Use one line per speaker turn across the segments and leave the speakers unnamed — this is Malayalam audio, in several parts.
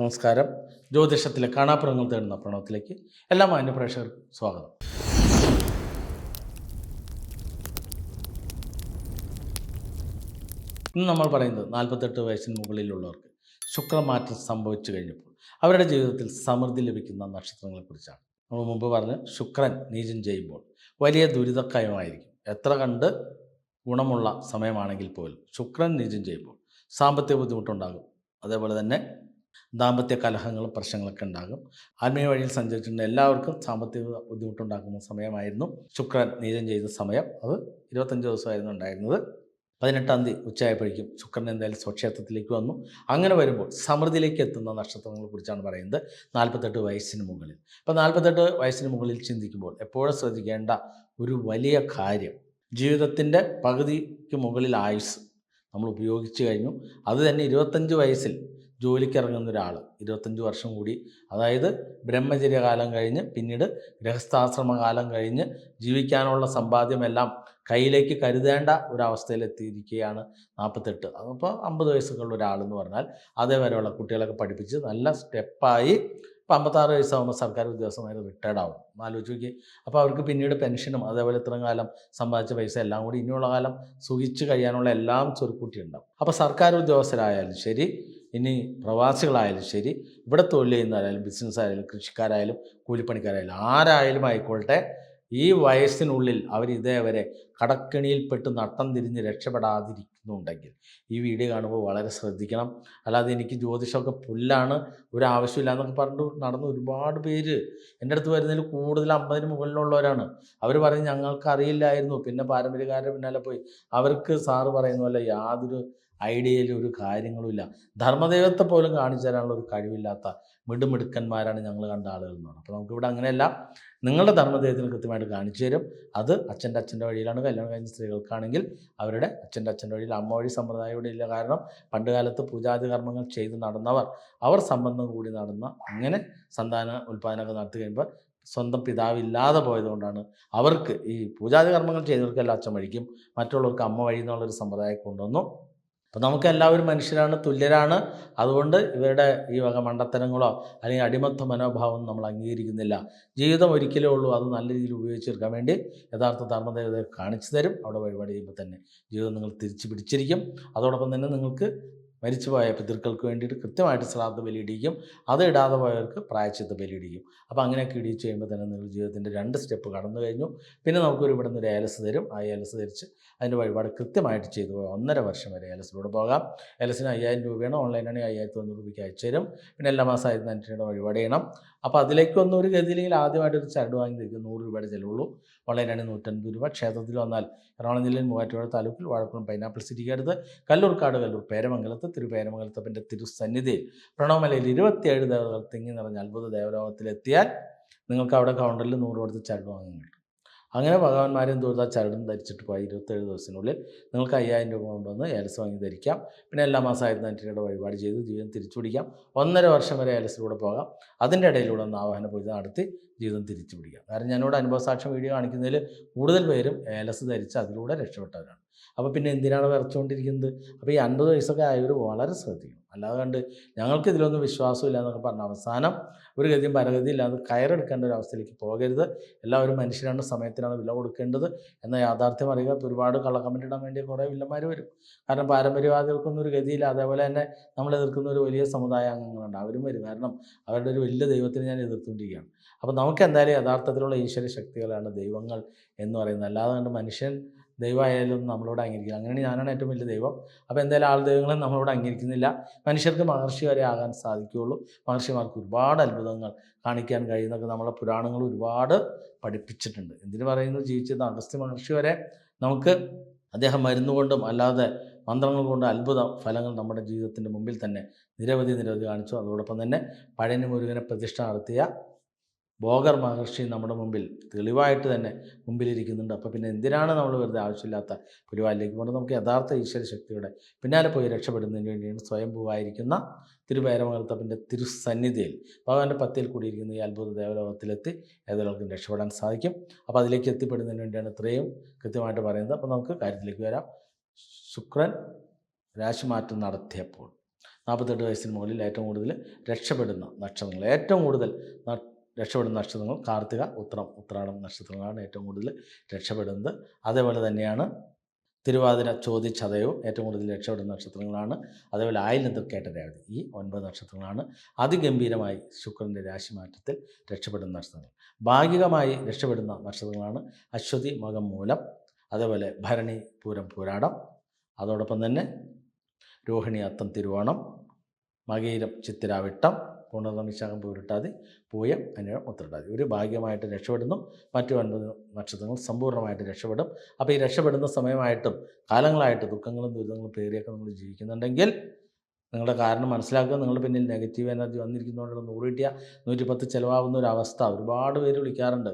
നമസ്കാരം. ജ്യോതിഷത്തിലെ കാണാപ്പുറങ്ങൾ തേടുന്ന പ്രണവത്തിലേക്ക് എല്ലാ മാന്യ പ്രേക്ഷകർക്കും സ്വാഗതം. ഇന്ന് നമ്മൾ പറയുന്നത് നാൽപ്പത്തെട്ട് വയസ്സിന് മുകളിലുള്ളവർക്ക് ശുക്രമാറ്റം സംഭവിച്ചു കഴിഞ്ഞപ്പോൾ അവരുടെ ജീവിതത്തിൽ സമൃദ്ധി ലഭിക്കുന്ന നക്ഷത്രങ്ങളെക്കുറിച്ചാണ്. നമ്മൾ മുമ്പ് പറഞ്ഞ് ശുക്രൻ നീചം ചെയ്യുമ്പോൾ വലിയ ദുരിതക്കയമായിരിക്കും. എത്ര കണ്ട് ഗുണമുള്ള സമയമാണെങ്കിൽ പോലും ശുക്രൻ നീചം ചെയ്യുമ്പോൾ സാമ്പത്തിക ബുദ്ധിമുട്ടുണ്ടാകും. അതേപോലെ തന്നെ ദാമ്പത്യ കലഹങ്ങളും പ്രശ്നങ്ങളൊക്കെ ഉണ്ടാകും. ആത്മീയ വഴിയിൽ സഞ്ചരിച്ചിട്ടുണ്ട് എല്ലാവർക്കും സാമ്പത്തിക ബുദ്ധിമുട്ടുണ്ടാക്കുന്ന സമയമായിരുന്നു. ശുക്രൻ നീചം ചെയ്ത സമയം. അത് ഇരുപത്തഞ്ച് ദിവസമായിരുന്നു ഉണ്ടായിരുന്നത്. പതിനെട്ടാം തീയതി ഉച്ചയായപ്പോഴേക്കും ശുക്രൻ എന്തായാലും സ്വക്ഷേത്രത്തിലേക്ക് വന്നു. അങ്ങനെ വരുമ്പോൾ സമൃദ്ധിയിലേക്ക് എത്തുന്ന നക്ഷത്രങ്ങളെ കുറിച്ചാണ് പറയുന്നത്. നാൽപ്പത്തെട്ട് വയസ്സിന് മുകളിൽ. അപ്പോൾ നാൽപ്പത്തെട്ട് വയസ്സിന് മുകളിൽ ചിന്തിക്കുമ്പോൾ എപ്പോഴും ശ്രദ്ധിക്കേണ്ട ഒരു വലിയ കാര്യം ജീവിതത്തിന്റെ പകുതിക്ക് മുകളിൽ ആയുസ് നമ്മൾ ഉപയോഗിച്ചു കഴിഞ്ഞു. അത് തന്നെ ഇരുപത്തഞ്ച് വയസ്സിൽ ജോലിക്ക് ഇറങ്ങുന്ന ഒരാൾ ഇരുപത്തഞ്ച് വർഷം കൂടി. അതായത് ബ്രഹ്മചര്യകാലം കഴിഞ്ഞ് പിന്നീട് ഗൃഹസ്ഥാശ്രമ കാലം കഴിഞ്ഞ് ജീവിക്കാനുള്ള സമ്പാദ്യമെല്ലാം കയ്യിലേക്ക് കരുതേണ്ട ഒരവസ്ഥയിലെത്തിയിരിക്കുകയാണ് നാൽപ്പത്തെട്ട്. അപ്പോൾ അമ്പത് വയസ്സൊക്കെ ഉള്ള ഒരാളെന്ന് പറഞ്ഞാൽ അതേവരെയുള്ള കുട്ടികളൊക്കെ പഠിപ്പിച്ച് നല്ല സ്റ്റെപ്പായി ഇപ്പം അമ്പത്താറ് വയസ്സാകുമ്പോൾ സർക്കാർ ഉദ്യോഗസ്ഥന്മാർ റിട്ടയർഡ് ആവും ആലോചിച്ച് നോക്കി അപ്പോൾ അവർക്ക് പിന്നീട് പെൻഷനും അതേപോലെ ഇത്രയും കാലം സമ്പാദിച്ച പൈസ എല്ലാം കൂടി ഇനിയുള്ള കാലം സുഖിച്ച് കഴിയാനുള്ള എല്ലാം ചുരുക്കൂട്ടി ഉണ്ടാവും അപ്പോൾ സർക്കാർ ഉദ്യോഗസ്ഥരായാലും ശരി ഇനി പ്രവാസികളായാലും ശരി ഇവിടെ തൊഴിൽ ചെയ്യുന്നവരായാലും ബിസിനസ് ആയാലും കൃഷിക്കാരായാലും കൂലിപ്പണിക്കാരായാലും ആരായാലും ആയിക്കോട്ടെ ഈ വയസ്സിനുള്ളിൽ അവർ ഇതേവരെ കടക്കെണിയിൽപ്പെട്ട് നട്ടം തിരിഞ്ഞ് രക്ഷപ്പെടാതിരിക്കുന്നുണ്ടെങ്കിൽ ഈ വീഡിയോ കാണുമ്പോൾ വളരെ ശ്രദ്ധിക്കണം. അല്ലാതെ എനിക്ക് ജ്യോതിഷമൊക്കെ പുല്ലാണ് ഒരു ആവശ്യമില്ല എന്നൊക്കെ പറഞ്ഞു നടന്ന ഒരുപാട് പേര് എന്റെ അടുത്ത് വരുന്നതിൽ കൂടുതൽ അമ്പതിന് മുകളിലുള്ളവരാണ്. അവർ പറയും ഞങ്ങൾക്ക് അറിയില്ലായിരുന്നു പിന്നെ പാരമ്പര്യക്കാരുടെ പിന്നാലെ പോയി. അവർക്ക് സാറ് പറയുന്ന പോലെ യാതൊരു ഐഡിയയിലും ഒരു കാര്യങ്ങളുമില്ല ധർമ്മദൈവത്തെ പോലും കാണിച്ചു തരാനുള്ള ഒരു കഴിവില്ലാത്ത മിടുമിടുക്കന്മാരാണ് ഞങ്ങൾ കണ്ട ആളുകൾ എന്ന് പറഞ്ഞത് അപ്പോൾ നമുക്കിവിടെ അങ്ങനെയല്ല. നിങ്ങളുടെ ധർമ്മദൈവത്തിന് കൃത്യമായിട്ട് കാണിച്ചു തരും. അത് അച്ഛന്റെ അച്ഛന്റെ വഴിയിലാണ് കല്യാണം കഴിഞ്ഞ സ്ത്രീകൾക്കാണെങ്കിൽ അവരുടെ അച്ഛന്റെ അച്ഛന്റെ വഴിയിൽ അമ്മ വഴി സമ്പ്രദായം ഇല്ല. കാരണം പണ്ട് കാലത്ത് പൂജാതി കർമ്മങ്ങൾ ചെയ്ത് നടന്നവർ അവർ സംബന്ധം കൂടി നടന്ന അങ്ങനെ സന്താന ഉൽപ്പാദനമൊക്കെ നടത്തി കഴിയുമ്പോൾ സ്വന്തം പിതാവില്ലാതെ പോയതുകൊണ്ടാണ് അവർക്ക് ഈ പൂജാതി കർമ്മങ്ങൾ ചെയ്തവർക്കെല്ലാം അച്ഛൻ വഴിക്കും മറ്റുള്ളവർക്ക് അമ്മ വഴി എന്നുള്ളൊരു സമ്പ്രദായം കൊണ്ടുവന്നു. അപ്പോൾ നമുക്ക് എല്ലാവരും മനുഷ്യരാണ് തുല്യരാണ്. അതുകൊണ്ട് ഇവരുടെ ഈ വക മണ്ടത്തരങ്ങളോ അല്ലെങ്കിൽ അടിമത്വ മനോഭാവം നമ്മൾ അംഗീകരിക്കുന്നില്ല. ജീവിതം ഒരിക്കലേ ഉള്ളൂ അത് നല്ല രീതിയിൽ ഉപയോഗിച്ചെടുക്കാൻ വേണ്ടി യഥാർത്ഥ ധർമ്മദേവതയെ കാണിച്ചു തരും. അവിടെ വഴിപാട് ചെയ്യുമ്പോൾ തന്നെ ജീവിതം നിങ്ങൾ തിരിച്ചു പിടിച്ചിരിക്കും. അതോടൊപ്പം തന്നെ നിങ്ങൾക്ക് മരിച്ചുപോയ പിതൃക്കൾക്ക് വേണ്ടിയിട്ട് കൃത്യമായിട്ട് ശ്രാദ്ധ ബലിയിടിക്കും. അത് ഇടാതെ പോയവർക്ക് പ്രായച്ചിത്ത ബലിയിടിക്കും. അപ്പോൾ അങ്ങനെയൊക്കെ ഇടിച്ച് കഴിയുമ്പോൾ തന്നെ നിങ്ങൾ ജീവിതത്തിന്റെ രണ്ട് സ്റ്റെപ്പ് കടന്നു കഴിഞ്ഞു. പിന്നെ നമുക്കൊരു ഇവിടെ നിന്ന് ഒരു ഏലസ് തരും. ആ ഏലസ് ധരിച്ച് അതിന്റെ വഴിപാട് കൃത്യമായിട്ട് ചെയ്തു പോകാം. ഒന്നര വർഷം വരെ ഏലസിലൂടെ പോകാം. ഏലസിന് അയ്യായിരം രൂപയാണ്. ഓൺലൈനാണെങ്കിൽ അയ്യായിരത്തി തൊണ്ണൂറ് രൂപയ്ക്ക് അയച്ചു തരും. പിന്നെ എല്ലാ മാസം ആയിരത്തി അഞ്ഞൂറ് വഴിപാട് ചെയ്യണം. അപ്പോൾ അതിലേക്കൊന്നും ഒരു ഗതിയിലെങ്കിൽ ആദ്യമായിട്ട് ഒരു ചരട് വാങ്ങി തരും നൂറ് രൂപയുടെ ചിലവുള്ളൂ. ഓൺലൈനാണെങ്കിൽ നൂറ്റൻപത് രൂപ. ക്ഷേത്രത്തിൽ വന്നാൽ എറണാകുളം ജില്ലയിൽ മൂവാറ്റുപുഴ താലൂക്കിൽ വാഴക്കുളം പൈനാപ്പിൾ സിറ്റിക്ക് അടുത്ത് കല്ലൂർക്കാട് കല്ലൂർ പേരമംഗലത്ത് തിരുപേരമംഗലത്തപ്പന്റെ തിരുസന്നിധിയിൽ. പ്രണവമലയിൽ ഇരുപത്തിയേഴ് ദേവതകൾ തിങ്ങി നിറഞ്ഞ അത്ഭുത ദേവലോകത്തിലെത്തിയാൽ നിങ്ങൾക്ക് അവിടെ കൗണ്ടറിൽ നൂറ് കൊടുത്ത് ചരട് വാങ്ങാൻ കിട്ടും അങ്ങനെ ഭഗവാന്മാരും ദൂരത ചരടും ധരിച്ചിട്ട് പോയി. ഇരുപത്തേഴ് ദിവസത്തിനുള്ളിൽ നിങ്ങൾക്ക് അയ്യായിരം രൂപ കൊണ്ടുവന്ന് ഏലസ് വാങ്ങി ധരിക്കാം. പിന്നെ എല്ലാ മാസം ആയിരത്തി രൂപയുടെ വഴിപാട് ചെയ്ത് ജീവിതം തിരിച്ചു പിടിക്കാം ഒന്നര വർഷം വരെ ഏലസിലൂടെ പോകാം. അതിന്റെ ഇടയിലൂടെ ഒന്ന് ആവാഹന പൂജ നടത്തി ജീവിതം തിരിച്ചു പിടിക്കാം കാരണം ഞാനിവിടെ അനുഭവസാക്ഷ്യം വീഡിയോ കാണിക്കുന്നതിൽ കൂടുതൽ പേരും ഏലസ് ധരിച്ച് അതിലൂടെ രക്ഷപ്പെട്ടവരാണ്. അപ്പോൾ പിന്നെ എന്തിനാണ് വിറച്ചുകൊണ്ടിരിക്കുന്നത് അപ്പോൾ ഈ അൻപത് വയസ്സൊക്കെ ആയവർ വളരെ ശ്രദ്ധിക്കണം. അല്ലാതെ കണ്ട് ഞങ്ങൾക്ക് ഇതിലൊന്നും വിശ്വാസമില്ല എന്നൊക്കെ പറഞ്ഞ അവസാനം ഒരു ഗതിയും പരഗതി ഇല്ലാതെ കയറെടുക്കേണ്ട ഒരു അവസ്ഥയിലേക്ക് പോകരുത്. എല്ലാവരും മനുഷ്യരാണ് സമയത്തിനാണ് വില കൊടുക്കേണ്ടത് എന്ന യാഥാർത്ഥ്യം അറിയുക. ഒരുപാട് കള്ളക്കമന്റ് ഇടാൻ വേണ്ടി കുറേ വില്ലന്മാർ വരും. കാരണം പാരമ്പര്യവാദികൾക്കൊന്നും ഒരു ഗതിയില്ല. അതേപോലെ തന്നെ നമ്മൾ എതിർക്കുന്ന ഒരു വലിയ സമുദായ അംഗങ്ങളുണ്ട്. അവരും വരും. കാരണം അവരുടെ ഒരു വലിയ ദൈവത്തിന് ഞാൻ എതിർത്തുകൊണ്ടിരിക്കുകയാണ്. അപ്പോൾ നമുക്ക് എന്തായാലും യഥാർത്ഥത്തിലുള്ള ഈശ്വര ശക്തികളാണ് ദൈവങ്ങൾ എന്ന് പറയുന്നത്. അല്ലാതെ കണ്ട് മനുഷ്യൻ ദൈവമായാലും നമ്മളോട് അംഗീകരിക്കുക. അങ്ങനെയാണ് ഞാനാണ് ഏറ്റവും വലിയ ദൈവം. അപ്പോൾ എന്തായാലും ആൾ ദൈവങ്ങളെ നമ്മളോട് അംഗീകരിക്കുന്നില്ല. മനുഷ്യർക്ക് മഹർഷി വരെ ആകാൻ സാധിക്കുകയുള്ളൂ. മഹർഷിമാർക്ക് ഒരുപാട് അത്ഭുതങ്ങൾ കാണിക്കാൻ കഴിയുന്നൊക്കെ നമ്മളെ പുരാണങ്ങൾ ഒരുപാട് പഠിപ്പിച്ചിട്ടുണ്ട്. എന്തിനു പറയുന്നു? ജീവിച്ചത് അഗസ്ത്യ മഹർഷി വരെ നമുക്ക് അദ്ദേഹം മരുന്നുകൊണ്ടും അല്ലാതെ മന്ത്രങ്ങൾ കൊണ്ട് അത്ഭുത ഫലങ്ങൾ നമ്മുടെ ജീവിതത്തിന്റെ മുമ്പിൽ തന്നെ നിരവധി നിരവധി കാണിച്ചു. അതോടൊപ്പം തന്നെ പഴനി മുരുകനെ പ്രതിഷ്ഠ നടത്തിയ ബോഗർ മഹർഷി നമ്മുടെ മുമ്പിൽ തെളിവായിട്ട് തന്നെ മുമ്പിലിരിക്കുന്നുണ്ട്. അപ്പോൾ പിന്നെ എന്തിനാണ് നമ്മൾ വെറുതെ ആവശ്യമില്ലാത്ത പുലിവാലിലേക്ക് പോകുന്നത്? നമുക്ക് യഥാർത്ഥ ഈശ്വര ശക്തിയുടെ പിന്നാലെ പോയി രക്ഷപ്പെടുന്നതിന് വേണ്ടിയാണ് സ്വയംഭൂവായിരിക്കുന്ന തിരുപേരമഹർത്തപ്പന്റെ തിരുസന്നിധിയിൽ. ഭഗവാന്റെ പത്തിയിൽ കൂടിയിരിക്കുന്ന ഈ അത്ഭുത ദേവലോകത്തിലെത്തി ഏതൊരാൾക്കും രക്ഷപ്പെടാൻ സാധിക്കും. അപ്പോൾ അതിലേക്ക് എത്തിപ്പെടുന്നതിന് വേണ്ടിയാണ് ഇത്രയും കൃത്യമായിട്ട് പറയുന്നത്. അപ്പോൾ നമുക്ക് കാര്യത്തിലേക്ക് വരാം. ശുക്രൻ രാശിമാറ്റം നടത്തിയപ്പോൾ നാൽപ്പത്തെട്ട് വയസ്സിന് മുകളിൽ ഏറ്റവും കൂടുതൽ രക്ഷപ്പെടുന്ന നക്ഷത്രങ്ങൾ. ഏറ്റവും കൂടുതൽ രക്ഷപ്പെടുന്ന നക്ഷത്രങ്ങൾ കാർത്തിക ഉത്രം ഉത്രാടം നക്ഷത്രങ്ങളാണ് ഏറ്റവും കൂടുതൽ രക്ഷപ്പെടുന്നത്. അതേപോലെ തന്നെയാണ് തിരുവാതിര ചോതി ഏറ്റവും കൂടുതൽ രക്ഷപ്പെടുന്ന നക്ഷത്രങ്ങളാണ്. അതേപോലെ ആയില്യം കേട്ട ഈ ഒൻപത് നക്ഷത്രങ്ങളാണ് അതിഗംഭീരമായി ശുക്രന്റെ രാശിമാറ്റത്തിൽ രക്ഷപ്പെടുന്ന നക്ഷത്രങ്ങൾ. ഭാഗികമായി രക്ഷപ്പെടുന്ന നക്ഷത്രങ്ങളാണ് അശ്വതി മകം മൂലം. അതേപോലെ ഭരണി പൂരം പൂരാടം. അതോടൊപ്പം തന്നെ രോഹിണി അത്തം തിരുവോണം. മകീരം ചിത്തിരാവിട്ടം. പുണർന്ന വിശാഖം പൂരിട്ടാതി പൂയം അനിഴം ഉത്തരട്ടാതി ഒരു ഭാഗ്യമായിട്ട് രക്ഷപ്പെടുന്നു മറ്റു ഒൻപത് നക്ഷത്രങ്ങൾ സമ്പൂർണമായിട്ട് രക്ഷപ്പെടും. അപ്പോൾ ഈ രക്ഷപ്പെടുന്ന സമയമായിട്ടും കാലങ്ങളായിട്ട് ദുഃഖങ്ങളും ദുരിതങ്ങളും പേറിയൊക്കെ നമ്മൾ ജീവിക്കുന്നുണ്ടെങ്കിൽ നിങ്ങളുടെ കാരണം മനസ്സിലാക്കുക. നിങ്ങളുടെ പിന്നിൽ നെഗറ്റീവ് എനർജി വന്നിരിക്കുന്നതുകൊണ്ടുള്ള നൂറ് കിട്ടിയ നൂറ്റിപ്പത്ത് ചിലവാകുന്ന ഒരു അവസ്ഥ ഒരുപാട് പേര് വിളിക്കാറുണ്ട്.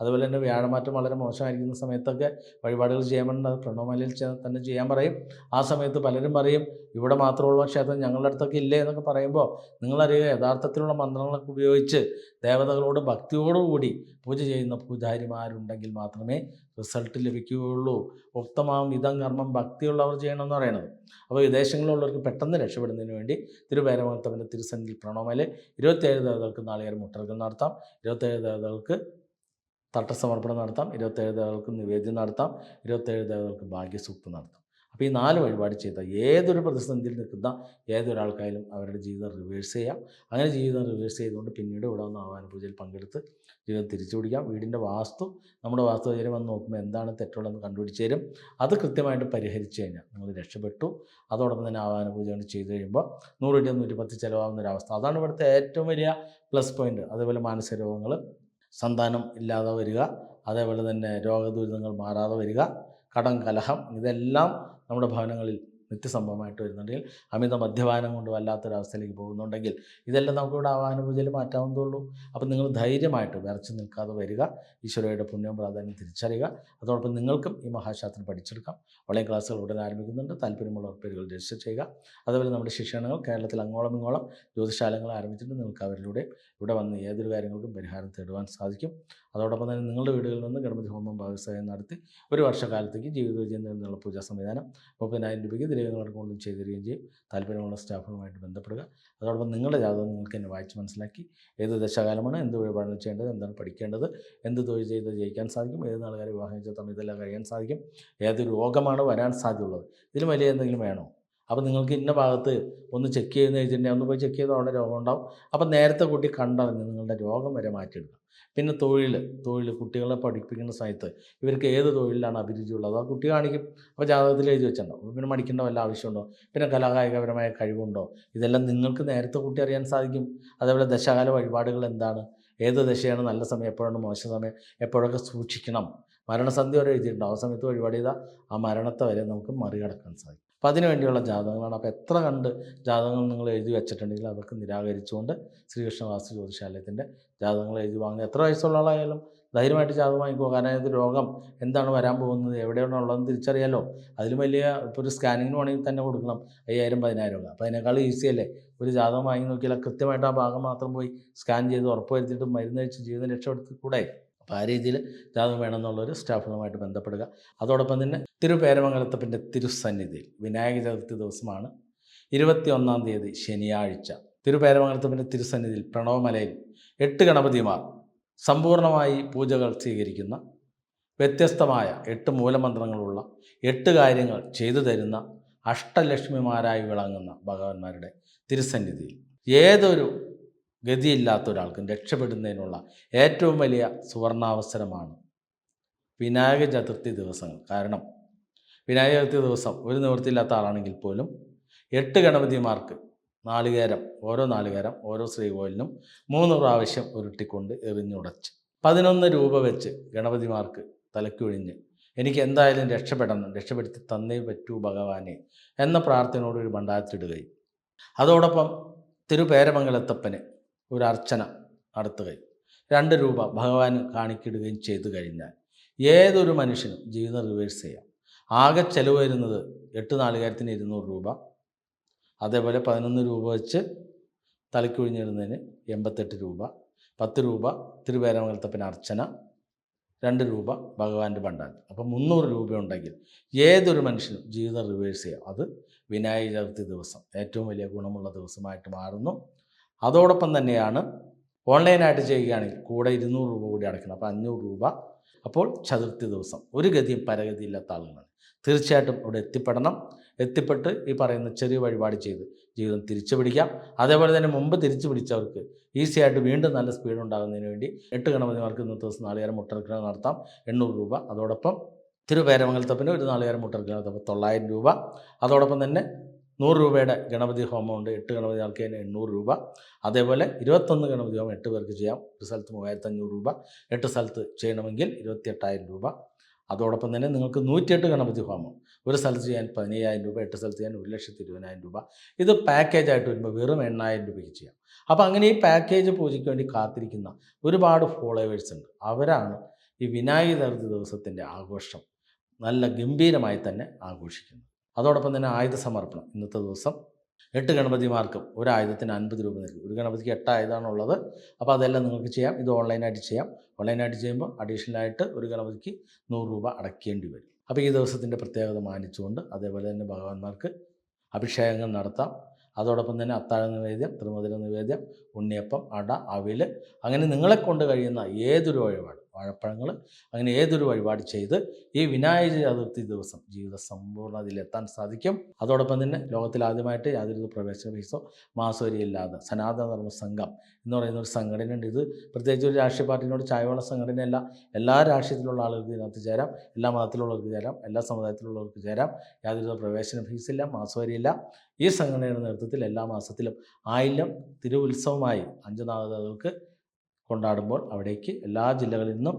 അതുപോലെ തന്നെ വ്യാഴമാറ്റം വളരെ മോശമായിരിക്കുന്ന സമയത്തൊക്കെ വഴിപാടുകൾ ചെയ്യാമെന്ന് പ്രണവമലയിൽ തന്നെ ചെയ്യാൻ പറയും. ആ സമയത്ത് പലരും പറയും ഇവിടെ മാത്രമുള്ള ക്ഷേത്രം ഞങ്ങളുടെ അടുത്തൊക്കെ ഇല്ലേ? എന്നൊക്കെ പറയുമ്പോൾ നിങ്ങളറിയുക യഥാർത്ഥത്തിലുള്ള മന്ത്രങ്ങളൊക്കെ ഉപയോഗിച്ച് ദേവതകളോട് ഭക്തിയോടുകൂടി പൂജ ചെയ്യുന്ന പൂജാരിമാരുണ്ടെങ്കിൽ മാത്രമേ റിസൾട്ട് ലഭിക്കുകയുള്ളൂ. ഉക്തമാവും വിധം കർമ്മം ഭക്തിയുള്ളവർ ചെയ്യണമെന്ന് പറയുന്നത്. അപ്പോൾ വിദേശങ്ങളിലുള്ളവർക്ക് പെട്ടെന്ന് രക്ഷപ്പെടുന്നതിന് വേണ്ടി തിരുവേരമംഗലത്തവന്റെ തിരുസന്നിധി പ്രണവമല ഇരുപത്തേഴ് ദേവതകൾക്ക് നാളികേരം മുട്ടർക്കൽ നടത്താം. ഇരുപത്തേഴ് ദേവതകൾക്ക് തട്ടസമർപ്പണം നടത്താം ഇരുപത്തേഴ് ദേവകൾക്ക് നിവേദ്യം നടത്താം ഇരുപത്തേഴ് ദേവകൾക്ക് ഭാഗ്യസൂക്തം നടത്താം. അപ്പോൾ ഈ നാല് വഴിപാട് ചെയ്ത ഏതൊരു പ്രതിസന്ധിയിൽ നിൽക്കുന്ന ഏതൊരാൾക്കായാലും അവരുടെ ജീവിതം റിവേഴ്സ് ചെയ്യാം. അങ്ങനെ ജീവിതം റിവേഴ്സ് ചെയ്തുകൊണ്ട് പിന്നീട് ഇവിടെ വന്ന് ആവാന പൂജയിൽ പങ്കെടുത്ത് ജീവിതം തിരിച്ചു പിടിക്കാം. വീടിന്റെ വാസ്തു നമ്മുടെ വാസ്തു കയറി വന്ന് നോക്കുമ്പോൾ എന്താണ് തെറ്റുള്ളതെന്ന് കണ്ടുപിടിച്ച് തരും. അത് കൃത്യമായിട്ട് പരിഹരിച്ചു കഴിഞ്ഞാൽ നിങ്ങൾ രക്ഷപ്പെട്ടു. അതോടൊപ്പം തന്നെ പൂജ കൊണ്ട് ചെയ്ത് കഴിയുമ്പോൾ നൂറ് രൂപ നൂറ്റി പത്ത് ചിലവാകുന്ന ഒരു അവസ്ഥ. അതാണ് ഇവിടുത്തെ ഏറ്റവും വലിയ പ്ലസ് പോയിന്റ് അതേപോലെ മാനസിക രോഗങ്ങൾ സന്താനം ഇല്ലാതെ വരിക അതേപോലെ തന്നെ രോഗദുരിതങ്ങൾ മാറാതെ വരിക കടം കലഹം ഇതെല്ലാം നമ്മുടെ ഭവനങ്ങളിൽ നിത്യസംഭവമായിട്ട് വരുന്നുണ്ടെങ്കിൽ അമിത മദ്യപാനം കൊണ്ട് വല്ലാത്തൊരവസ്ഥയിലേക്ക് പോകുന്നുണ്ടെങ്കിൽ ഇതെല്ലാം നമുക്കിവിടെ ആവാനുഭൂതിയിൽ മാറ്റാവുന്നതുള്ളൂ അപ്പം നിങ്ങൾ ധൈര്യമായിട്ട് വിറച്ച് നിൽക്കാതെ വരിക. ഈശ്വരയുടെ പുണ്യവും പ്രാധാന്യം തിരിച്ചറിയുക. അതോടൊപ്പം നിങ്ങൾക്കും ഈ മഹാശാസ്ത്രം പഠിച്ചെടുക്കാം. ഓൺലൈൻ ക്ലാസ്സുകൾ ഉടൻ ആരംഭിക്കുന്നുണ്ട്. താല്പര്യമുള്ളവർ പേരുകൾ രജിസ്റ്റർ ചെയ്യുക. അതുപോലെ നമ്മുടെ ശിക്ഷണങ്ങൾ കേരളത്തിൽ അങ്ങോളം ഇങ്ങോളം ജ്യോതിശാലങ്ങൾ ആരംഭിച്ചിട്ടുണ്ട്. നിങ്ങൾക്ക് അവരിലൂടെ ഇവിടെ വന്ന് ഏതൊരു കാര്യങ്ങൾക്കും പരിഹാരം തേടുവാൻ സാധിക്കും. അതോടൊപ്പം തന്നെ നിങ്ങളുടെ വീടുകളിൽ നിന്ന് ഗണപതി ഹോമം ഭാഗസ്വയം നടത്തി ഒരു വർഷക്കാലത്തേക്ക് ജീവിത വിജയം നേടുന്നുള്ള പൂജാ സംവിധാനം മുപ്പതിനായിരം രൂപയ്ക്ക് കൊണ്ടും ചെയ്തു തരികയും ചെയ്യും. താല്പര്യമുള്ള സ്റ്റാഫുകളുമായിട്ട് ബന്ധപ്പെടുക. അതോടൊപ്പം നിങ്ങളുടെ ജാതകം നിങ്ങൾക്ക് എന്നെ വായിച്ച് മനസ്സിലാക്കി ഏത് ദശകാലമാണ് എന്ത് വഴിപാടുകൾ ചെയ്യേണ്ടത് എന്താണ് പഠിക്കേണ്ടത് എന്ത് തൊഴിൽ ചെയ്ത് ജയിക്കാൻ സാധിക്കും ഏത് നാളുകാരെ വിവാഹം ചെയ്ത തമ്മിൽ ഇതെല്ലാം കഴിയാൻ സാധിക്കും ഏത് രോഗമാണ് വരാൻ സാധ്യതയുള്ളത് ഇതിലും വലിയ എന്തെങ്കിലും വേണോ? അപ്പോൾ നിങ്ങൾക്ക് ഇന്ന ഭാഗത്ത് ഒന്ന് ചെക്ക് ചെയ്യുന്ന വെച്ചിട്ടുണ്ടെങ്കിൽ ഒന്ന് പോയി ചെക്ക് ചെയ്താൽ അവിടെ രോഗം ഉണ്ടാവും. അപ്പോൾ നേരത്തെ കൂട്ടി കണ്ടറിഞ്ഞ് നിങ്ങളുടെ രോഗം വരെ മാറ്റിയെടുക്കാം. പിന്നെ തൊഴിൽ തൊഴിൽ കുട്ടികളെ പഠിപ്പിക്കുന്ന സമയത്ത് ഇവർക്ക് ഏത് തൊഴിലിലാണ് അഭിരുചിയുള്ളത് ആ കുട്ടി കാണിക്കും. അപ്പോൾ ജാതകത്തിൽ എഴുതി വെച്ചിട്ടുണ്ടോ പിന്നെ മടിക്കേണ്ട വല്ല ആവശ്യമുണ്ടോ? പിന്നെ കലാകായികപരമായ കഴിവുണ്ടോ? ഇതെല്ലാം നിങ്ങൾക്ക് നേരത്തെ കൂട്ടി അറിയാൻ സാധിക്കും. അതേപോലെ ദശകാല വഴിപാടുകൾ എന്താണ്? ഏത് ദശയാണ് നല്ല സമയം? എപ്പോഴാണ് മോശം സമയം? എപ്പോഴൊക്കെ സൂക്ഷിക്കണം? മരണസന്ധ്യ വരെ എഴുതിയിട്ടുണ്ടോ. ആ സമയത്ത് വഴിപാട് ചെയ്താൽ ആ മരണത്തെ വരെ നമുക്ക് മറികടക്കാൻ സാധിക്കും. അപ്പോൾ അതിനു വേണ്ടിയുള്ള ജാതകങ്ങളാണ്. അപ്പോൾ എത്ര കണ്ട് ജാതകങ്ങൾ നിങ്ങൾ എഴുതി വെച്ചിട്ടുണ്ടെങ്കിൽ അതൊക്കെ നിരാകരിച്ചുകൊണ്ട് ശ്രീകൃഷ്ണ വാസ്തു ജ്യോതിശാലയത്തിന്റെ ജാതകങ്ങൾ എഴുതി വാങ്ങുക എത്ര വയസ്സുള്ള ആളായാലും ധൈര്യമായിട്ട് ജാതകം വാങ്ങിക്കുക കാരണം ഇത് രോഗം എന്താണ് വരാൻ പോകുന്നത് എവിടെയാണ് ഉള്ളതെന്ന് തിരിച്ചറിയാലോ. അതിലും വലിയ ഇപ്പോൾ ഒരു സ്കാനിങ്ങിന് വേണമെങ്കിൽ തന്നെ കൊടുക്കണം. അയ്യായിരം പതിനായിരം രൂപ അപ്പോൾ അതിനേക്കാൾ ഈസി അല്ലേ? ഒരു ജാതകം വാങ്ങി നോക്കിയാൽ കൃത്യമായിട്ട് ആ ഭാഗം മാത്രം പോയി സ്കാൻ ചെയ്ത് ഉറപ്പ് വരുത്തിയിട്ട് മരുന്ന് കഴിച്ച് ജീവിതം രക്ഷപ്പെടുത്തി കൂടെ? അപ്പോൾ ആ രീതിയിൽ ജാതകം വേണമെന്നുള്ളൊരു സ്റ്റാഫുകളുമായിട്ട് ബന്ധപ്പെടുക. അതോടൊപ്പം തന്നെ തിരുപേരമംഗലത്തപ്പന്റെ തിരുസന്നിധിയിൽ വിനായക ചതുർത്ഥി ദിവസമാണ് ഇരുപത്തി ഒന്നാം തീയതി ശനിയാഴ്ച. തിരുപേരമംഗലത്തപ്പന്റെ തിരുസന്നിധിയിൽ പ്രണവമലയിൽ എട്ട് ഗണപതിമാർ സമ്പൂർണമായി പൂജകൾ സ്വീകരിക്കുന്ന വ്യത്യസ്തമായ എട്ട് മൂലമന്ത്രങ്ങളുള്ള എട്ട് കാര്യങ്ങൾ ചെയ്തു തരുന്ന അഷ്ടലക്ഷ്മിമാരായി വിളങ്ങുന്ന ഭഗവാന്മാരുടെ തിരുസന്നിധിയിൽ. ഏതൊരു ഗതിയില്ലാത്ത ഒരാൾക്കും രക്ഷപ്പെടുന്നതിനുള്ള ഏറ്റവും വലിയ സുവർണാവസരമാണ് വിനായക ചതുർത്ഥി ദിവസങ്ങൾ. കാരണം വിനായക ചതുർത്ഥി ദിവസം ഒരു നിവൃത്തിയില്ലാത്ത ആളാണെങ്കിൽ പോലും എട്ട് ഗണപതിമാർക്ക് നാളികേരം ഓരോ നാളികേരം ഓരോ ശ്രീകോവിലിനും മൂന്ന് പ്രാവശ്യം ഉരുട്ടിക്കൊണ്ട് എറിഞ്ഞുടച്ച് പതിനൊന്ന് രൂപ വെച്ച് ഗണപതിമാർക്ക് തലക്കൊഴിഞ്ഞ് എനിക്ക് എന്തായാലും രക്ഷപ്പെടണം രക്ഷപ്പെടുത്തി തന്നേ പറ്റൂ ഭഗവാനെ എന്ന പ്രാർത്ഥനയോട് ഒരു ഭണ്ഡാരത്തിടുകയും അതോടൊപ്പം തിരുപേരമംഗലത്തപ്പന് ഒരു അർച്ചന നടത്തുകയും രണ്ട് രൂപ ഭഗവാന് കാണിക്കിടുകയും ചെയ്തു കഴിഞ്ഞാൽ ഏതൊരു മനുഷ്യനും ജീവിതം റിവേഴ്സ് ചെയ്യാം. ആകെ ചെലവ് വരുന്നത് എട്ട് നാലുകാരത്തിന് ഇരുന്നൂറ് രൂപ. അതേപോലെ പതിനൊന്ന് രൂപ വെച്ച് തലക്കൊഴിഞ്ഞിടുന്നതിന് എൺപത്തെട്ട് രൂപ. പത്ത് രൂപ തിരുവേരമംഗലത്തപ്പന് അർച്ചന. രണ്ട് രൂപ ഭഗവാന്റെ ഭണ്ഡാരം. അപ്പം മുന്നൂറ് രൂപ ഉണ്ടെങ്കിൽ ഏതൊരു മനുഷ്യനും ജീവിതം റിവേഴ്സ് ചെയ്യാം. അത് വിനായക ചതുർത്ഥി ദിവസം. ഏറ്റവും വലിയ ഗുണമുള്ള ദിവസമായിട്ട് മാറുന്നു. അതോടൊപ്പം തന്നെയാണ് ഓൺലൈനായിട്ട് ചെയ്യുകയാണെങ്കിൽ കൂടെ ഇരുന്നൂറ് രൂപ കൂടി അടയ്ക്കണം. അപ്പോൾ അഞ്ഞൂറ് രൂപ. അപ്പോൾ ചതുർത്ഥി ദിവസം. ഒരു ഗതിയും പരഗതിയില്ലാത്ത ആളുകളാണ്. തീർച്ചയായിട്ടും അവിടെ എത്തിപ്പെടണം. എത്തിപ്പെട്ട് ഈ പറയുന്ന ചെറിയ വഴിപാട് ചെയ്ത് ജീവിതം തിരിച്ചു പിടിക്കാം. അതേപോലെ തന്നെ മുമ്പ് തിരിച്ചു പിടിച്ചവർക്ക് ഈസി ആയിട്ട് വീണ്ടും നല്ല സ്പീഡ് ഉണ്ടാകുന്നതിന് വേണ്ടി എട്ട് ഗണപതിമാർക്ക് ഇന്നത്തെ ദിവസം നാളികേരം മുട്ടർക്കിഴ നടത്താം. എണ്ണൂറ് രൂപ. അതോടൊപ്പം തിരുപേരമംഗലത്തപ്പിന് ഒരു നാളികേരം മുട്ടർക്കിഴ തൊള്ളായിരം രൂപ. അതോടൊപ്പം തന്നെ നൂറ് രൂപയുടെ ഗണപതി ഹോമമുണ്ട് എട്ട് ഗണപതി ആൾക്ക് തന്നെ എണ്ണൂറ് രൂപ. അതേപോലെ ഇരുപത്തൊന്ന് ഗണപതി ഹോമം എട്ട് പേർക്ക് ചെയ്യാം. ഒരു സ്ഥലത്ത് മൂവായിരത്തി അഞ്ഞൂറ് രൂപ. എട്ട് സ്ഥലത്ത് ചെയ്യണമെങ്കിൽ ഇരുപത്തിയെട്ടായിരം രൂപ. അതോടൊപ്പം തന്നെ നിങ്ങൾക്ക് നൂറ്റിയെട്ട് ഗണപതി ഹോമം. ഒരു സ്ഥലത്ത് ചെയ്യാൻ പതിനയ്യായിരം രൂപ എട്ട് സ്ഥലത്ത് ചെയ്യാൻ ഒരു ലക്ഷത്തി ഇരുപതിനായിരം രൂപ. ഇത് പാക്കേജ് ആയിട്ട് വരുമ്പോൾ വെറും എണ്ണായിരം രൂപയ്ക്ക് ചെയ്യാം. അപ്പോൾ അങ്ങനെ ഈ പാക്കേജ് പൂജയ്ക്ക് വേണ്ടി കാത്തിരിക്കുന്ന ഒരുപാട് ഫോളോവേഴ്സ് ഉണ്ട്. അവരാണ് ഈ വിനായക ദിവസത്തിന്റെ ആഘോഷം നല്ല ഗംഭീരമായി തന്നെ ആഘോഷിക്കുന്നത്. അതോടൊപ്പം തന്നെ ആയുധ സമർപ്പണം ഇന്നത്തെ ദിവസം എട്ട് ഗണപതിമാർക്കും ഒരു ആയുധത്തിന് അൻപത് രൂപ നൽകും. ഒരു ഗണപതിക്ക് എട്ട് ആയുധമാണുള്ളത്. അപ്പോൾ അതെല്ലാം നിങ്ങൾക്ക് ചെയ്യാം. ഇത് ഓൺലൈനായിട്ട് ചെയ്യാം. ഓൺലൈനായിട്ട് ചെയ്യുമ്പോൾ അഡീഷണലായിട്ട് ഒരു ഗണപതിക്ക് നൂറ് രൂപ അടയ്ക്കേണ്ടി വരും. അപ്പോൾ ഈ ദിവസത്തിന്റെ പ്രത്യേകത മാനിച്ചുകൊണ്ട് അതേപോലെ തന്നെ ഭഗവാന്മാർക്ക് അഭിഷേകങ്ങൾ നടത്താം. അതോടൊപ്പം തന്നെ അത്താഴ നിവേദ്യം തിരുമുതിര നിവേദ്യം ഉണ്ണിയപ്പം അട അവിൽ അങ്ങനെ നിങ്ങളെ കൊണ്ട് കഴിയുന്ന ഏതൊരു വഴിപാട് വാഴപ്പഴങ്ങൾ അങ്ങനെ ഏതൊരു വഴിപാട് ചെയ്ത് ഈ വിനായക ചതുർത്ഥി ദിവസം ജീവിത സമ്പൂർണ അതിലെത്താൻ സാധിക്കും. അതോടൊപ്പം തന്നെ ലോകത്തിൽ ആദ്യമായിട്ട് യാതൊരു പ്രവേശന ഫീസോ മാസവരിയില്ലാതെ സനാതന ധർമ്മ സംഘം എന്ന് പറയുന്ന ഒരു സംഘടനയുണ്ട്. ഇത് പ്രത്യേകിച്ച് ഒരു രാഷ്ട്രീയ പാർട്ടിനോട് ചായവള സംഘടനയല്ല. എല്ലാ രാഷ്ട്രീയത്തിലുള്ള ആളുകൾക്ക് ഇതിനകത്ത് ചേരാം. എല്ലാ മതത്തിലുള്ളവർക്ക് ചേരാം. എല്ലാ സമുദായത്തിലുള്ളവർക്ക് ചേരാം. യാതൊരു പ്രവേശന ഫീസില്ല മാസവരിയില്ല. ഈ സംഘടനയുടെ നേതൃത്വത്തിൽ എല്ലാ മാസത്തിലും ആയില്യം തിരുവുത്സവമായി അഞ്ച് നാളുകൾക്ക് കൊണ്ടാടുമ്പോൾ അവിടേക്ക് എല്ലാ ജില്ലകളിൽ നിന്നും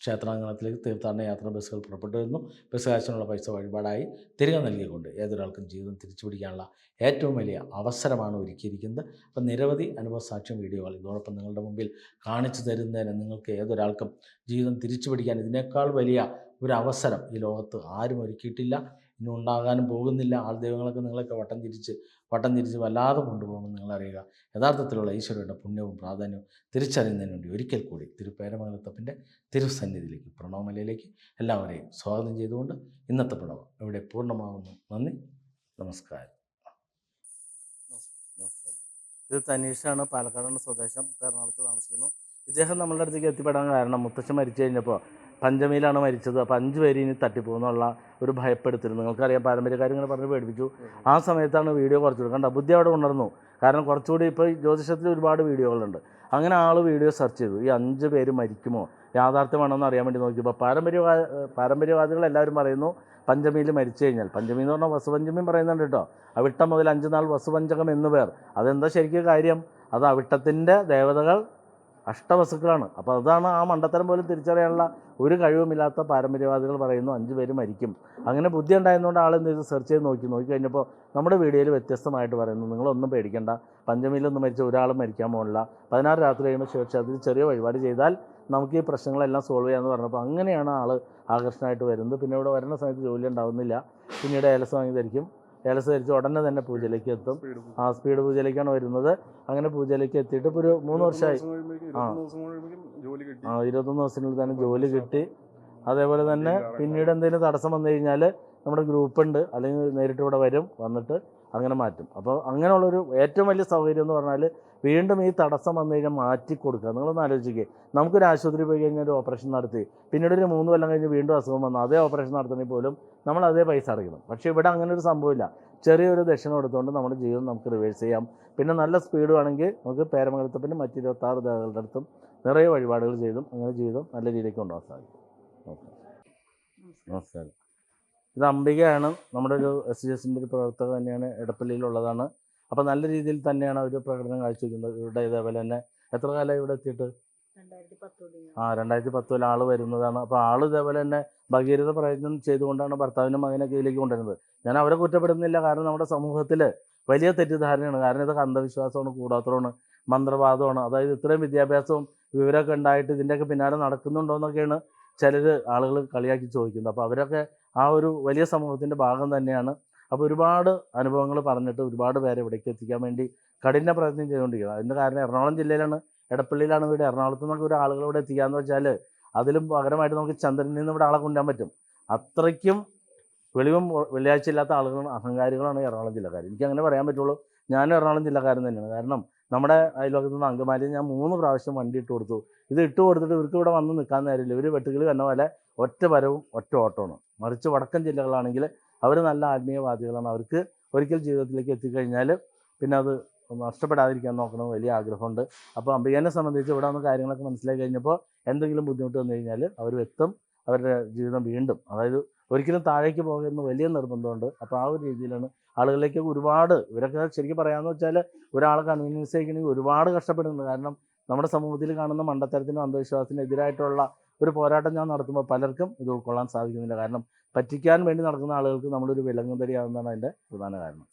ക്ഷേത്രാങ്കണത്തിലേക്ക് തീർത്ഥാടന യാത്ര ബസ്സുകൾ പുറപ്പെട്ടു വരുന്നു ബസ് കാശിനുള്ള പൈസ വഴിപാടായി തിരികെ നൽകിക്കൊണ്ട് ഏതൊരാൾക്കും ജീവിതം തിരിച്ചു പിടിക്കാനുള്ള ഏറ്റവും വലിയ അവസരമാണ് ഒരുക്കിയിരിക്കുന്നത്. അപ്പം നിരവധി അനുഭവ സാക്ഷ്യം വീഡിയോകൾ ഇതോടൊപ്പം നിങ്ങളുടെ മുമ്പിൽ കാണിച്ചു തരുന്നതിന് നിങ്ങൾക്ക് ഏതൊരാൾക്കും ജീവിതം തിരിച്ചു പിടിക്കാൻ ഇതിനേക്കാൾ വലിയ ഒരു അവസരം ഈ ലോകത്ത് ആരും ഒരുക്കിയിട്ടില്ല. ഇനി ഉണ്ടാകാനും പോകുന്നില്ല. ആൾ ദൈവങ്ങളൊക്കെ നിങ്ങളൊക്കെ വട്ടം തിരിച്ച് വട്ടം തിരിച്ച് വല്ലാതെ കൊണ്ടുപോകുമെന്ന് നിങ്ങളറിയുക. യഥാർത്ഥത്തിലുള്ള ഈശ്വരയുടെ പുണ്യവും പ്രാധാന്യവും തിരിച്ചറിയുന്നതിന് വേണ്ടി ഒരിക്കൽ കൂടി തിരുപ്പേരമംഗലത്തപ്പന്റെ തിരുസന്നിധിയിലേക്ക് പ്രണവമലയിലേക്ക് എല്ലാവരെയും സ്വാഗതം ചെയ്തുകൊണ്ട് ഇന്നത്തെ പ്രണവം ഇവിടെ പൂർണമാകുന്നു. നന്ദി. നമസ്കാരം. ഇത് തനീഷാണ് പാലക്കാടാണ് സ്വദേശം. എറണാകുളത്ത് താമസിക്കുന്നു. ഇദ്ദേഹം നമ്മളുടെ അടുത്തേക്ക് എത്തിപ്പെടാൻ കാരണം മുത്തച്ഛൻ മരിച്ചു കഴിഞ്ഞപ്പോൾ പഞ്ചമിയിലാണ് മരിച്ചത്. അപ്പോൾ അഞ്ച് പേര് ഇനി തട്ടിപ്പോകുന്നുള്ള ഒരു ഭയപ്പെടുത്തിരുന്നു നിങ്ങൾക്കറിയാം പാരമ്പര്യക്കാരിങ്ങനെ പറഞ്ഞ് പേടിപ്പിച്ചു. ആ സമയത്താണ് വീഡിയോ കുറച്ചുകൂടി കണ്ട? ബുദ്ധി അവിടെ ഉണർന്നു. കാരണം കുറച്ചുകൂടി ഇപ്പോൾ ജ്യോതിഷത്തിൽ ഒരുപാട് വീഡിയോകളുണ്ട്. അങ്ങനെ ആൾ വീഡിയോ സെർച്ച് ചെയ്തു. ഈ അഞ്ച് പേര് മരിക്കുമോ? യാഥാർത്ഥ്യമാണോ എന്ന് അറിയാൻ വേണ്ടി നോക്കിയപ്പോൾ പാരമ്പര്യവാ പാരമ്പര്യവാദികൾ എല്ലാവരും പറയുന്നു പഞ്ചമിയിൽ മരിച്ചു കഴിഞ്ഞാൽ. പഞ്ചമി എന്ന് പറഞ്ഞാൽ വസുപഞ്ചമിയും പറയുന്നുണ്ട് കേട്ടോ. അവിട്ടം മുതൽ അഞ്ച് നാൾ വസുപഞ്ചകം എന്ന് പേർ. അതെന്താ ശരിക്കും കാര്യം? അത് അവിട്ടത്തിന്റെ ദേവതകൾ അഷ്ടവസുക്കളാണ് അപ്പോൾ അതാണ് ആ മണ്ടത്തരം പോലും തിരിച്ചറിയാനുള്ള ഒരു കഴിവുമില്ലാത്ത പാരമ്പര്യവാദികൾ പറയുന്നു അഞ്ച് പേര് മരിക്കും. അങ്ങനെ ബുദ്ധി ഉണ്ടായതുകൊണ്ട് ആൾ ഇത് സെർച്ച് ചെയ്ത് നോക്കി. നോക്കി കഴിഞ്ഞപ്പോൾ നമ്മുടെ വീഡിയോയിൽ വ്യത്യസ്തമായിട്ട് പറയുന്നു നിങ്ങളൊന്നും പേടിക്കേണ്ട. പഞ്ചമിയിലൊന്നും മരിച്ച ഒരാളും മരിക്കാൻ പോകില്ല പതിനാറ് രാത്രി കഴിയുമ്പോൾ അതിൽ ചെറിയ വഴിപാട് ചെയ്താൽ നമുക്ക് ഈ പ്രശ്നങ്ങളെല്ലാം സോൾവ് ചെയ്യാമെന്ന് പറഞ്ഞപ്പോൾ അങ്ങനെയാണ് ആൾ ആകർഷണമായിട്ട് വരുന്നത്. പിന്നെ ഇവിടെ വരുന്ന സമയത്ത് ജോലി ഉണ്ടാവുന്നില്ല. പിന്നീട് ഏലസ് വാങ്ങി ധരിക്കും ഏലസ് ധരിച്ച് ഉടനെ തന്നെ പൂജയിലേക്ക് എത്തും. ആ സ്പീഡ് പൂജയിലേക്കാണ് വരുന്നത്. അങ്ങനെ പൂജയിലേക്ക് എത്തിയിട്ട് ഇപ്പോൾ ഒരു മൂന്ന് വർഷമായി. ആ. ആ ഇരുപത്തൊന്ന് ദിവസത്തിനുള്ളിൽ തന്നെ ജോലി കിട്ടി. അതേപോലെ തന്നെ പിന്നീട് എന്തെങ്കിലും തടസ്സം വന്നു കഴിഞ്ഞാൽ നമ്മുടെ ഗ്രൂപ്പ് ഉണ്ട്. അല്ലെങ്കിൽ നേരിട്ട് ഇവിടെ വരും. വന്നിട്ട് അങ്ങനെ മാറ്റും. അപ്പോൾ അങ്ങനെയുള്ളൊരു ഏറ്റവും വലിയ സൗകര്യം എന്ന് പറഞ്ഞാൽ വീണ്ടും ഈ തടസ്സം വന്നു കഴിഞ്ഞാൽ മാറ്റി കൊടുക്കുക. നിങ്ങളൊന്ന് ആലോചിക്കുക നമുക്കൊരു ആശുപത്രി പോയി കഴിഞ്ഞാൽ ഒരു ഓപ്പറേഷൻ നടത്തി. പിന്നീട് ഒരു മൂന്ന് കൊല്ലം കഴിഞ്ഞ് വീണ്ടും അസുഖം വന്നു അതേ ഓപ്പറേഷൻ നടത്തണമെങ്കിൽ പോലും നമ്മൾ അതേ പൈസ അടയ്ക്കണം. പക്ഷേ ഇവിടെ അങ്ങനെ ഒരു സംഭവമില്ല. ചെറിയൊരു ദക്ഷിണ എടുത്തുകൊണ്ട് നമ്മുടെ ജീവിതം നമുക്ക് റിവേഴ്സ് ചെയ്യാം. പിന്നെ നല്ല സ്പീഡ് വേണമെങ്കിൽ നമുക്ക് പേരമംഗലത്തപ്പിന്റെ മറ്റ് ഇരുപത്താറ് ദേവകളുടെ അടുത്തും നിറയെ വഴിപാടുകൾ ചെയ്തും അങ്ങനെ ജീവിതം നല്ല രീതിയിലേക്ക് കൊണ്ടുപോകാൻ സാധിക്കും. ഓക്കെ. നമസ്കാരം. ഇത് അംബികയാണ്. നമ്മുടെ ഒരു എസ് ജി എസിന്റെ ഒരു പ്രവർത്തക തന്നെയാണ് എടപ്പള്ളിയിലുള്ളതാണ്. അപ്പോൾ നല്ല രീതിയിൽ തന്നെയാണ് അവർ പ്രകടനം കാഴ്ചവെക്കുന്നത്. ഇവിടെ ഇതേപോലെ തന്നെ എത്ര കാലമായി ഇവിടെ എത്തിയിട്ട്? ആ രണ്ടായിരത്തി പത്തിൽ ആൾ വരുന്നതാണ്. അപ്പോൾ ആൾ ഇതേപോലെ തന്നെ ഭഗീരഥ പ്രയത്നം ചെയ്തുകൊണ്ടാണ് ഭർത്താവിനും മകനെ കീഴിലേക്ക് കൊണ്ടുവരുന്നത്. ഞാൻ അവരെ കുറ്റപ്പെടുന്നില്ല കാരണം നമ്മുടെ സമൂഹത്തിൽ വലിയ തെറ്റിദ്ധാരണയാണ്. കാരണം ഇതൊക്കെ അന്ധവിശ്വാസമാണ് കൂടാത്തതാണ് മന്ത്രവാദമാണ്. അതായത് ഇത്രയും വിദ്യാഭ്യാസവും വിവരമൊക്കെ ഉണ്ടായിട്ട് ഇതിന്റെയൊക്കെ പിന്നാലെ നടക്കുന്നുണ്ടോ എന്നൊക്കെയാണ് ചിലർ ആളുകൾ കളിയാക്കി ചോദിക്കുന്നത്. അപ്പോൾ അവരൊക്കെ ആ ഒരു വലിയ സമൂഹത്തിന്റെ ഭാഗം തന്നെയാണ്. അപ്പോൾ ഒരുപാട് അനുഭവങ്ങൾ പറഞ്ഞിട്ട് ഒരുപാട് പേരെ ഇവിടേക്ക് എത്തിക്കാൻ വേണ്ടി കഠിന പ്രയത്നം ചെയ്തുകൊണ്ടിരിക്കുന്നത് അതിന്റെ കാരണം എറണാകുളം ജില്ലയിലാണ് എടപ്പള്ളിയിലാണ് വീട് എറണാകുളത്ത് നിന്നൊക്കെ ഒരു ആളുകൾ ഇവിടെ എത്തിക്കാന്ന് വെച്ചാൽ അതിലും പകരമായിട്ട് നമുക്ക് ചന്ദ്രനിൽ നിന്ന് ഇവിടെ ആളെ കൊണ്ടുവരാൻ പറ്റും. അത്രയ്ക്കും വെളിവും വെള്ളിയാഴ്ച ഇല്ലാത്ത ആളുകളാണ് അഹങ്കാരികളാണ് എറണാകുളം ജില്ലക്കാർ. എനിക്ക് അങ്ങനെ പറയാൻ പറ്റുള്ളൂ. ഞാനും എറണാകുളം ജില്ലക്കാരൻ തന്നെയാണ്. കാരണം നമ്മുടെ അയൽവക്കത്ത് നിന്ന് അങ്കമാലി ഞാൻ മൂന്ന് പ്രാവശ്യം വണ്ടി ഇട്ട് കൊടുത്തു. ഇത് ഇട്ട് കൊടുത്തിട്ട് ഇവർക്ക് ഇവിടെ വന്ന് നിൽക്കാൻ നേരമില്ല. ഇവർ വെട്ടുകിളി വന്ന പോലെ ഒറ്റ വരവും ഒറ്റ ഓട്ടമാണ് മറിച്ച് വടക്കൻ ജില്ലകളാണെങ്കിൽ അവർ നല്ല ആത്മീയവാദികളാണ്. അവർക്ക് ഒരിക്കൽ ജീവിതത്തിലേക്ക് എത്തിക്കഴിഞ്ഞാൽ പിന്നെ അത് നഷ്ടപ്പെടാതിരിക്കാൻ നോക്കണം. വലിയ ആഗ്രഹമുണ്ട്. അപ്പോൾ അംബികനെ സംബന്ധിച്ച് ഇവിടെ വന്ന് കാര്യങ്ങളൊക്കെ മനസ്സിലാക്കി കഴിഞ്ഞപ്പോൾ എന്തെങ്കിലും ബുദ്ധിമുട്ട് വന്നു കഴിഞ്ഞാൽ അവർ എത്തും. അവരുടെ ജീവിതം വീണ്ടും. അതായത് ഒരിക്കലും താഴേക്ക് പോകുന്ന വലിയ നിർബന്ധമുണ്ട്. അപ്പോൾ ആ ഒരു രീതിയിലാണ് ആളുകളിലേക്ക് ഒരുപാട് ഇവരൊക്കെ ശരിക്കും പറയാമെന്ന് വെച്ചാൽ ഒരാളെ കൺവീനിയൻസ് ചെയ്യണമെങ്കിൽ ഒരുപാട് കഷ്ടപ്പെടുന്നുണ്ട്. കാരണം നമ്മുടെ സമൂഹത്തിൽ കാണുന്ന മണ്ടത്തരത്തിനും അന്ധവിശ്വാസത്തിനും എതിരായിട്ടുള്ള ഒരു പോരാട്ടം ഞാൻ നടത്തുമ്പോൾ പലർക്കും ഇത് ഉൾക്കൊള്ളാൻ സാധിക്കുന്നില്ല. കാരണം പറ്റിക്കാൻ വേണ്ടി നടക്കുന്ന ആളുകൾക്ക് നമ്മളൊരു വിലങ്ങുതടിയാകുന്നതാണ് അതിന്റെ പ്രധാന കാരണം.